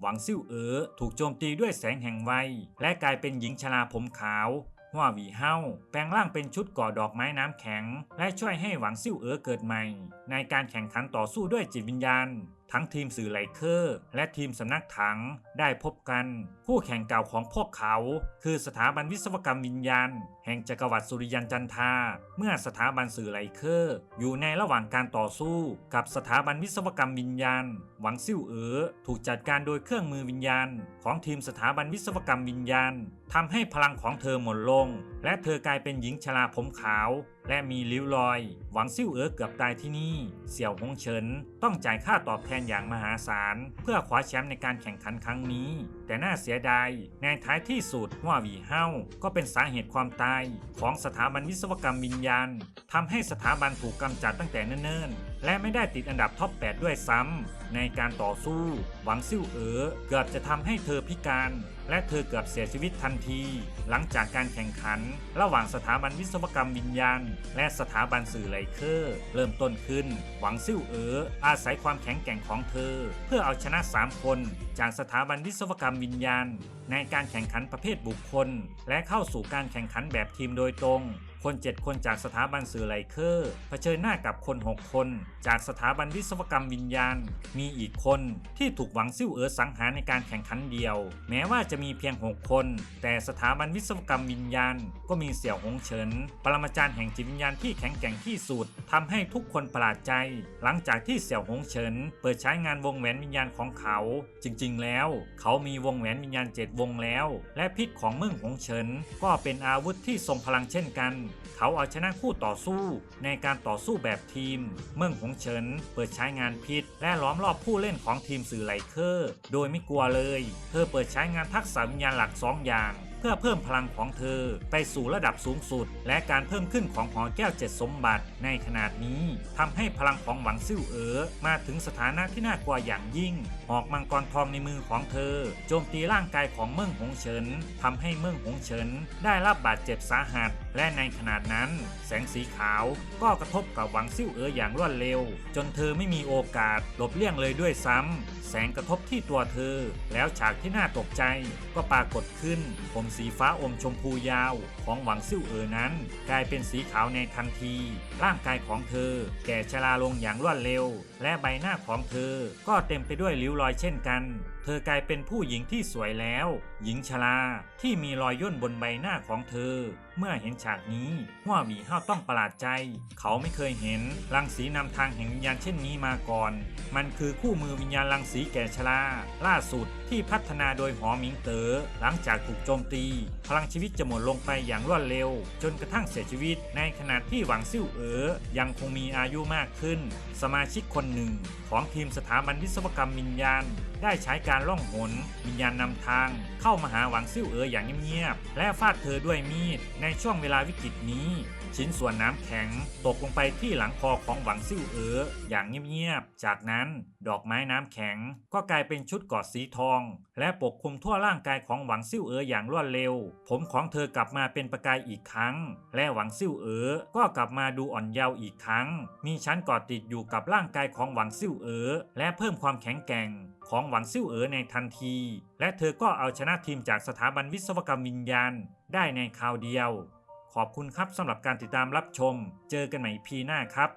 หวังซิ่วเอ๋อถูกโจมตีด้วยแสงแห่งวัยและกลายเป็นหญิงชราผมขาวหัวหวีเฮาแปลงร่างเป็นชุดก่อดอกไม้น้ำแข็ง และช่วยให้หวังซิ่วเอ๋อเกิดใหม่ ในการแข่งขันต่อสู้ด้วยจิตวิญญาณ ทั้งทีมสื่อไลเคอร์และทีมสำนักถังได้พบกัน คู่แข่งเก่าของพวกเขา คือสถาบันวิศวกรรมวิญญาณ แห่งจักรวรรดิสุริยันจันทา เมื่อสถาบันสื่อไลเคอร์อยู่ในระหว่างการต่อสู้ กับสถาบันวิศวกรรมวิญญาณ หวังซิ่วเอ๋อถูกจัดการโดยเครื่องมือวิญญาณ ของทีมสถาบันวิศวกรรมวิญญาณทำให้พลังของเธอหมดลง และเธอกลายเป็นหญิงชราผมขาว และมีริ้วรอย หวังซิ่วเอ๋อเกือบตายที่นี่ เสี่ยวหงเฉิน ต้องจ่ายค่าตอบแทนอย่างมหาศาล เพื่อคว้าแชมป์ในการแข่งขันครั้งนี้ แต่น่าเสียดาย ในท้ายที่สุดหัวหวีเฮาก็เป็นสาเหตุความตาย ของสถาบันวิศวกรรมวิญญาณทำให้สถาบันถูกกำจัดตั้งแต่เนิ่นๆ และไม่ได้ติดอันดับท็อป 8 ด้วยซ้ำในการต่อสู้ หวังซิ่วเอ๋อเกือบจะทำให้เธอพิการ และเธอเกือบเสียชีวิตทันที หลังจากการแข่งขัน ระหว่างสถาบันวิศวกรรมวิญญาณ และสถาบันสื่อไลเคอร์เริ่มต้นขึ้น หวังซิ่วเอ๋ออาศัยความแข็งแกร่งของเธอ เพื่อเอาชนะ 3 คน จากสถาบันวิศวกรรมวิญญาณ ในการแข่งขันประเภทบุคคล และเข้าสู่การแข่งขันแบบทีมโดยตรง คน 7 คนจากสถาบันสื่อไลเคอร์เผชิญหน้ากับคน 6 คน จากสถาบันวิศวกรรมวิญญาณ มีอีกคนที่ถูกหวังซิ่วเอ๋อสังหารในการแข่งขันเดียว แม้ว่าจะมีเพียง 6 คน แต่สถาบันวิศวกรรมวิญญาณ ก็มีเสี่ยวหงเฉิน ปรมาจารย์แห่งจิตวิญญาณที่แข็งแกร่งที่สุดทำให้ทุกคนประหลาดใจ หลังจากที่เสี่ยวหงเฉิน เปิดใช้งานวงแหวนวิญญาณของเขา จริง ๆ แล้ว เขามีวงแหวนวิญญาณเจ็ดวงแล้ว และพิษของเมืองหงเฉิน ก็เป็นอาวุธที่ทรงพลังเช่นกันเขาเอาชนะคู่ต่อสู้ในการต่อสู้แบบทีม เมืองหงเฉินเปิดใช้งานพิษ และล้อมรอบผู้เล่นของทีมสื่อไลเคอร์ โดยไม่กลัวเลย เธอเปิดใช้งานทักษะวิญญาณหลักสองอย่าง เพื่อเพิ่มพลังของเธอไปสู่ระดับสูงสุด และการเพิ่มขึ้นของหอแก้วเจ็ดสมบัติ ในขนาดนี้ทำให้พลังของหวังซิ่วเอ๋อมาถึงสถานะที่น่ากลัวอย่างยิ่ง หอกมังกรทองในมือของเธอ โจมตีร่างกายของเมืองหงเฉินทำให้เมืองหงเฉินได้รับบาดเจ็บสาหัสและในขนาดนั้น แสงสีขาวก็กระทบกับหวังซิ่วเอ๋ออย่างรวดเร็ว จนเธอไม่มีโอกาสหลบเลี่ยงเลยด้วยซ้ำ แสงกระทบที่ตัวเธอ แล้วฉากที่น่าตกใจ ก็ปรากฏขึ้น ผมสีฟ้าอมชมพูยาว ของหวังซิ่วเอ๋อนั้น กลายเป็นสีขาวในทันที ร่างกายของเธอ แก่ชราลงอย่างรวดเร็ว และใบหน้าของเธอ ก็เต็มไปด้วยริ้วรอยเช่นกันเธอกลายเป็นผู้หญิงที่สวยแล้ว หญิงชราที่มีรอยย่นบนใบหน้าของเธอ เมื่อเห็นฉากนี้หัวหวีห้าวต้องประหลาดใจ เขาไม่เคยเห็นรังสีนำทางแห่งวิญญาณเช่นนี้มาก่อน มันคือคู่มือวิญญาณรังสีแก่ชราล่าสุดที่พัฒนาโดยหอหมิงเตอ๋อหลังจากถูกโจมตี พลังชีวิตจะหมดลงไปอย่างรวดเร็ว จนกระทั่งเสียชีวิต ในขณะที่หวังซิ่วเอ๋อยังคงมีอายุมากขึ้น สมาชิกคนหนึ่ง ของทีมสถาบันวิศวกรรมวิญญาณ ได้ใช้การล่องหนวิญญาณนำทาง เข้ามาหาหวังซิ่วเอ๋ออย่างเงียบๆและฟาดเธอด้วยมีดในช่วงเวลาวิกฤตนี้ ชิ้นส่วนน้ำแข็ง ตกลงไปที่หลังคอของหวังซิ่วเอ๋ออย่างเงียบๆจากนั้นดอกไม้น้ำแข็ง ก็กลายเป็นชุดกอดสีทอง และปกคลุมทั่วร่างกายของหวังซิ่วเอ๋ออย่างรวดเร็วผมของเธอกลับมาเป็นประกายอีกครั้ง และหวังซิ่วเอ๋อก็กลับมาดูอ่อนเยาว์อีกครั้ง มีชั้นกาะติดอยู่กับร่างกายของหวังซิ่วเอ๋อและเพิ่มความแข็งแกร่งของหวังซิ่วเอ๋อในทันที และเธอก็เอาชนะทีมจากสถาบันวิศวกรรมวิญญาณ ได้ในคราวเดียว ขอบคุณครับสำหรับการติดตามรับชม เจอกันใหม่พีหน้าครับ